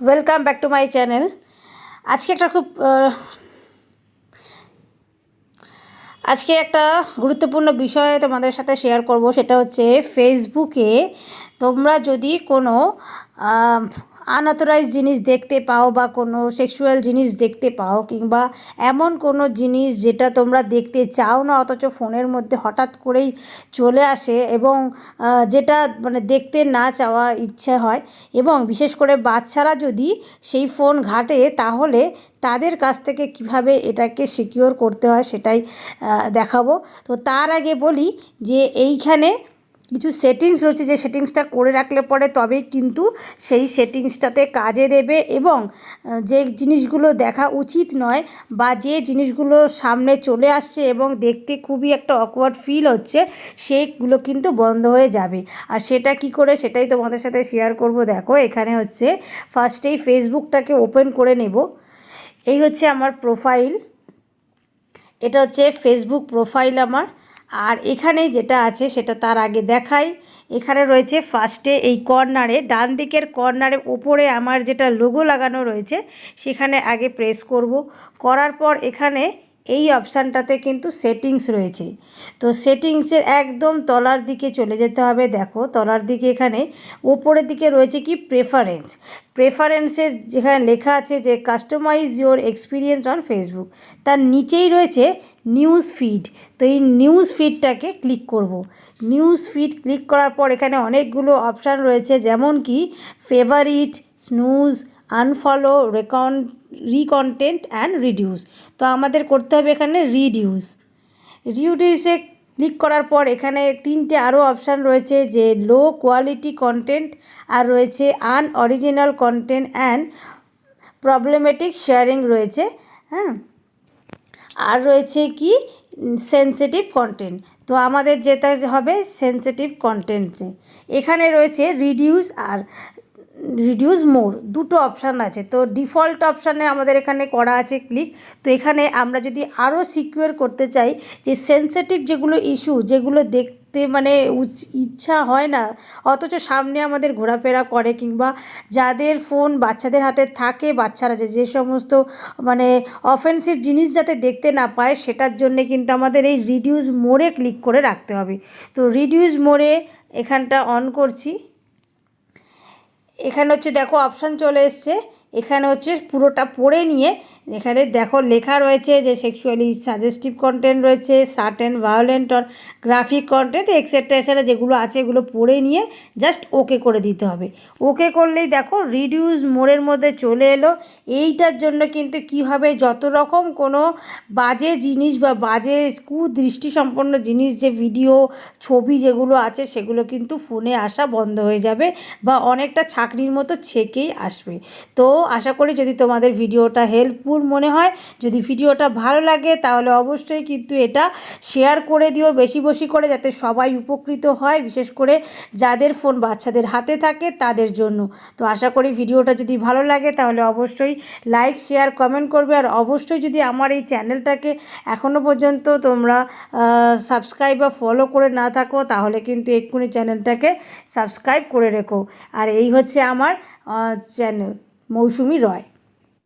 Welcome back to my channel আজকে একটা খুব আজকে একটা গুরুত্বপূর্ণ বিষয় তোমাদের সাথে শেয়ার করব, সেটা হচ্ছে ফেসবুকে তোমরা যদি কোনো আনঅথরাইজ জিনিস দেখতে পাও বা কোনো সেক্সুয়াল জিনিস দেখতে পাও কিংবা এমন কোনো জিনিস যেটা তোমরা দেখতে চাও না, অথচ ফোনের মধ্যে হঠাৎ করেই চলে আসে এবং যেটা মানে দেখতে না চাওয়া ইচ্ছে হয় এবং বিশেষ করে বাচ্চারা যদি সেই ফোন ঘাটে তাহলে তাদের কাছ থেকে কীভাবে এটাকে সিকিওর করতে হয় সেটাই দেখাবো। তো তার আগে বলি যে এইখানে কিছু সেটিংস রয়েছে যে সেটিংসটা করে রাখলে পরে তবেই কিন্তু সেই সেটিংসটাতে কাজে দেবে এবং যে জিনিসগুলো দেখা উচিত নয় বা যে জিনিসগুলো সামনে চলে আসছে এবং দেখতে খুবই একটা অকওয়ার্ড ফিল হচ্ছে সেগুলো কিন্তু বন্ধ হয়ে যাবে। আর সেটা কি করে সেটাই তোমাদের সাথে শেয়ার করব। দেখো, এখানে হচ্ছে ফার্স্টেই ফেসবুকটাকে ওপেন করে নেব। এই হচ্ছে আমার প্রোফাইল এটা হচ্ছে ফেসবুক প্রোফাইল আমার। আর এখানে যেটা আছে সেটা তার আগে দেখাই। এখানে রয়েছে ফার্স্টে এই কর্নারে ডান দিকের কর্নারে ওপরে আমার যেটা লোগো লাগানো রয়েছে, সেখানে আগে প্রেস করব। করার পর এখানে এই অপশানটাতে কিন্তু সেটিংস রয়েছে। তো সেটিংসের একদম তলার দিকে চলে যেতে হবে। দেখো, তলার দিকে এখানে ওপরের দিকে রয়েছে কি? প্রেফারেন্স প্রেফারেন্সের যেখানে লেখা আছে যে customize your experience on Facebook তার নিচেই রয়েছে নিউজ ফিড তো এই নিউজ ফিডটাকে ক্লিক করব। নিউজ ফিড ক্লিক করার পর এখানে অনেকগুলো অপশান রয়েছে। যেমন কি favourite snooze unfollow recon reconnect and reduce তো আমাদের করতে হবে এখানে রিডিউস রিডিউসে ক্লিক করার পর এখানে তিনটে আরও অপশান রয়েছে যে লো কোয়ালিটি কন্টেন্ট আর রয়েছে unoriginal content and problematic sharing রয়েছে হ্যাঁ? আর রয়েছে কি? সেন্সিটিভ কন্টেন্ট তো আমাদের যেতে হবে সেন্সিটিভ কন্টেন্টে এখানে রয়েছে রিডিউস আর রিডিউস মোর দুটো অপশান আছে। তো ডিফল্ট অপশানে আমাদের এখানে করা আছে ক্লিক তো এখানে আমরা যদি আরও সিকিউর করতে চাই যে সেন্সিটিভ যেগুলো ইস্যু যেগুলো দেখতে মানে ইচ্ছা হয় না, অথচ সামনে আমাদের ঘোরাফেরা করে কিংবা যাদের ফোন বাচ্চাদের হাতে থাকে, বাচ্চারা যে যে সমস্ত মানে অফেন্সিভ জিনিস যাতে দেখতে না পায়, সেটার জন্যে কিন্তু আমাদের এই রিডিউস মোড়ে ক্লিক করে রাখতে হবে। তো রিডিউস মোড়ে এখানটা অন করছি। এখানে হচ্ছে দেখো অপশান চলে এসছে। এখানে হচ্ছে পুরোটা পড়ে নিয়ে এখানে দেখো লেখা রয়েছে যে সেক্সুয়ালি সাজেস্টিভ কন্টেন্ট রয়েছে sort and violent or graphic content etcetera এছাড়া যেগুলো আছে এগুলো পড়ে নিয়ে জাস্ট ওকে করে দিতে হবে। ওকে করলেই দেখো রিডিউস মোড়ের মধ্যে চলে এলো। এইটার জন্য কিন্তু কী হবে? যত রকম কোনো বাজে জিনিস বা বাজে কুদৃষ্টিসম্পন্ন জিনিস যে ভিডিও ছবি যেগুলো আছে সেগুলো কিন্তু ফোনে আসা বন্ধ হয়ে যাবে বা অনেকটা ছাকরির মতো ছেকেই আসবে। তো আশা করি যদি তোমাদের ভিডিওটা হেল্পফুল মনে হয়, যদি ভিডিওটা ভালো লাগে, তাহলে অবশ্যই কিন্তু এটা শেয়ার করে দিও বেশি বেশি করে, যাতে সবাই উপকৃত হয়, বিশেষ করে যাদের ফোন বাচ্চাদের হাতে থাকে, তাদের জন্য। তো আশা করি ভিডিওটা যদি ভালো লাগে, তাহলে অবশ্যই লাইক শেয়ার কমেন্ট করবে। আর অবশ্যই যদি আমার এই চ্যানেলটাকে এখনও পর্যন্ত তোমরা সাবস্ক্রাইব বা ফলো করে না থাকো, তাহলে কিন্তু এক্ষুনি চ্যানেলটাকে সাবস্ক্রাইব করে রেখো। আর এই হচ্ছে আমার চ্যানেল মৌসুমি রয়।